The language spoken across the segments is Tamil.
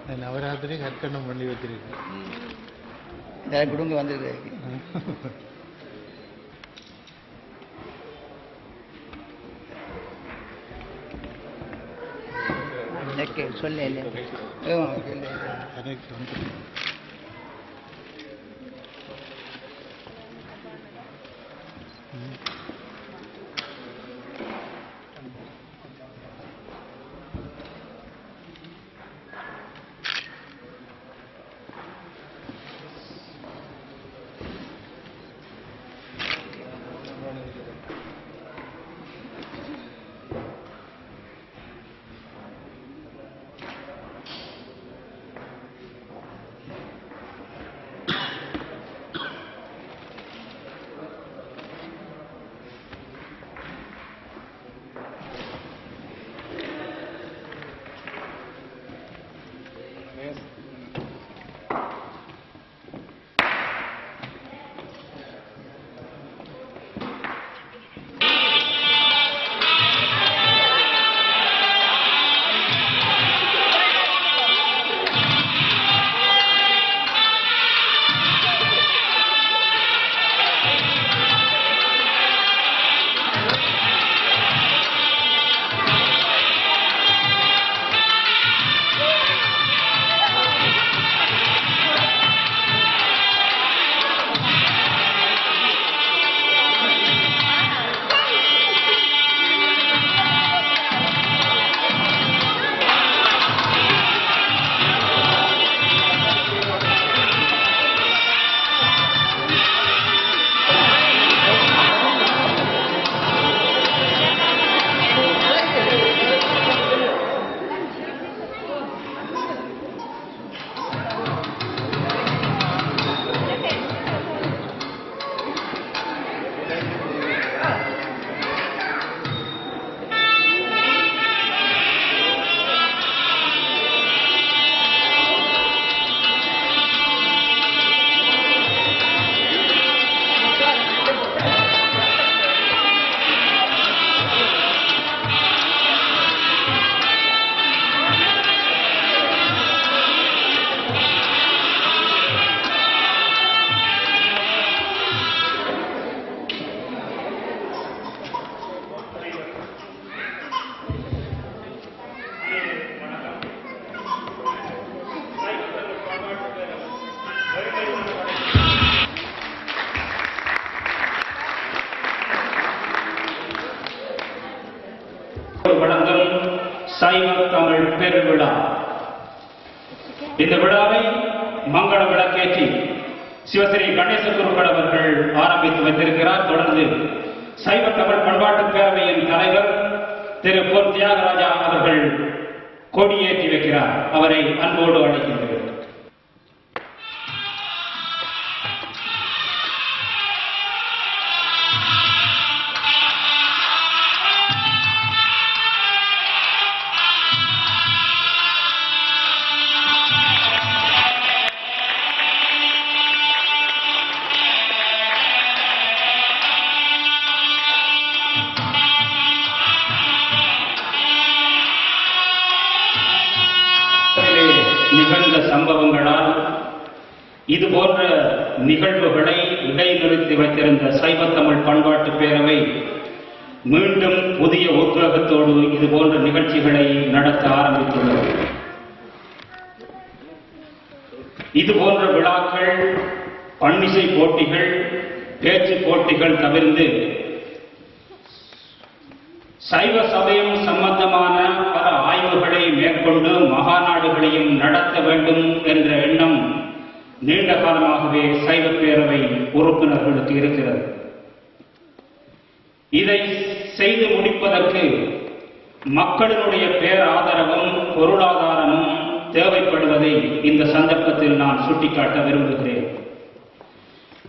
இந்த நவராத்திரி கற்கண்டம் பண்ணி வச்சிருக்கு. நிறைய குடும்பம் வந்திருக்கு எனக்கு சொல்ல இல்லை ஆமா, சொல்லு. எனக்கு வந்து தமிழ் விழா. இந்த விழாவை மங்கள விளக்கேற்றி சிவஸ்ரீ கணேச குருக்கள் அவர்கள் ஆரம்பித்து வைத்திருக்கிறார். தொடர்ந்து சைவ தமிழ் பண்பாட்டுப் பேரவையின் தலைவர் திரு பொன் தியாகராஜா அவர்கள் கொடியேற்றி வைக்கிறார். அவரை அன்போடு அழைக்கின்றனர் சம்பவங்களால் இது போன்ற நிகழ்வுகளை இடைநிறுத்தி வைத்திருந்த சைவ தமிழ் பண்பாட்டு பேரவை மீண்டும் புதிய உத்வேகத்தோடு இது போன்ற நிகழ்ச்சிகளை நடத்த ஆரம்பித்துள்ளது. இது போன்ற விழாக்கள் பன்னிசை போட்டிகள் பேச்சு போட்டிகள் தவிர்த்து சைவ சமயம் சம்பந்தமான நடத்த வேண்டும் என்ற எண்ணம் நீண்ட காலமாகவே சைவ பேரவை உறுப்பினர்களுக்கு இருக்கிறது. இதை செய்து முடிப்பதற்கு மக்களினுடைய பேராதரவும் பொருளாதாரமும் தேவைப்படுவதை இந்த சந்தர்ப்பத்தில் நான் சுட்டிக்காட்ட விரும்புகிறேன்.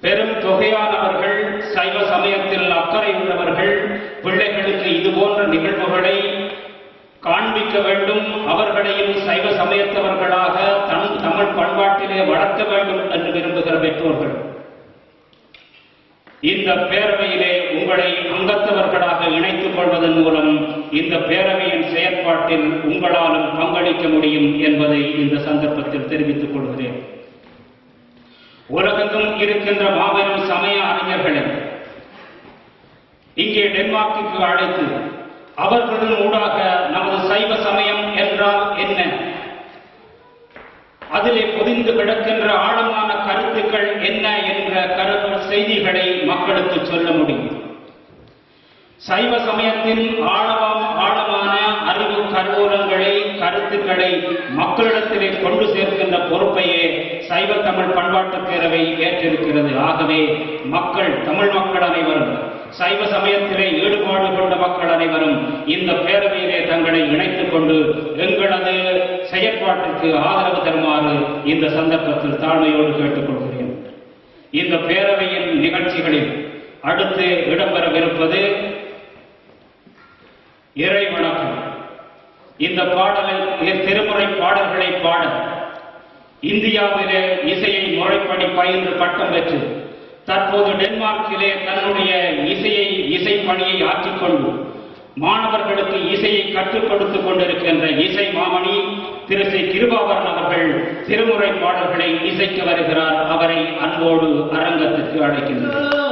பெரும் தொகையானவர்கள் சைவ சமயத்தில் அக்கறை உள்ளவர்கள் பிள்ளைகளுக்கு இதுபோன்ற நிகழ்வுகளை காண்பிக்க வேண்டும் அவர்களையும் சைவ சமயத்தவர்களாக தம் தமிழ் பண்பாட்டிலே வளர்க்க வேண்டும் என்று விரும்புகிற பெற்றோர்கள். இந்த பேரவையிலே உங்களை அங்கத்தவர்களாக இணைத்துக் கொள்வதன் மூலம் இந்த பேரவையின் செயற்பாட்டில் உங்களாலும் பங்களிக்க முடியும் என்பதை இந்த சந்தர்ப்பத்தில் தெரிவித்துக் கொள்கிறேன். உலகெங்கும் இருக்கின்ற மாபெரும் சமய அறிஞர்களை இங்கே டென்மார்க்கு அழைத்து அவர்களின் ஊடாக நமது சைவ சமயம் என்றால் என்ன? அதிலே பொதிந்து கிடக்கின்ற ஆழமான கருத்துக்கள் என்ன என்ற கருத்து செய்திகளை மக்களுக்கு சொல்ல முடியும். சைவ சமயத்தின் ஆழமாம் ஆழமான அறிவு கருவூலங்களை கருத்துக்களை மக்களிடத்திலே கொண்டு சேர்க்கின்ற பொறுப்பையே சைவ தமிழ் பண்பாட்டுப் பேரவை ஏற்றிருக்கிறது. ஆகவே மக்கள் தமிழ் மக்கள் அனைவரும் சைவ சமயத்திலே ஈடுபாடு கொண்ட மக்கள் அனைவரும் இந்த பேரவையிலே தங்களை இணைத்துக் கொண்டு எங்களது செயற்பாட்டுக்கு ஆதரவு தருமாறு இந்த சந்தர்ப்பத்தில் தாழ்மையோடு கேட்டுக்கொள்கிறேன் இந்த பேரவையின் நிகழ்ச்சிகளில் அடுத்து இடம்பெறவிருப்பது இறை வணக்கம். இந்த பாடலை திருமுறை பாடல்களை பாட இந்தியாவிலே இசையை முறைப்படி பயின்று பட்டம் பெற்று தற்போது டென்மார்க்கிலே தன்னுடைய இசையை இசை பணியை ஆற்றிக்கொண்டு மாணவர்களுக்கு இசையை கற்றுக் கொடுத்துக் கொண்டிருக்கின்ற இசை மாமணி திரு ஸ்ரீ கிருபாவரன் அவர்கள் திருமுறை பாடல்களை இசைக்கு வருகிறார். அவரை அன்போடு அரங்கத்திற்கு அழைக்கின்றனர்.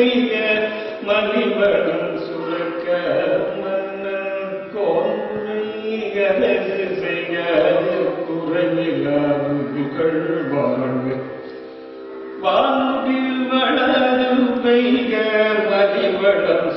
செய்ய பெய்க சுரக்க மன்னன் கோன்றை செய்ய செய்க குறையில்லாது புகழ் வளரும் பெய்க மதிவளம்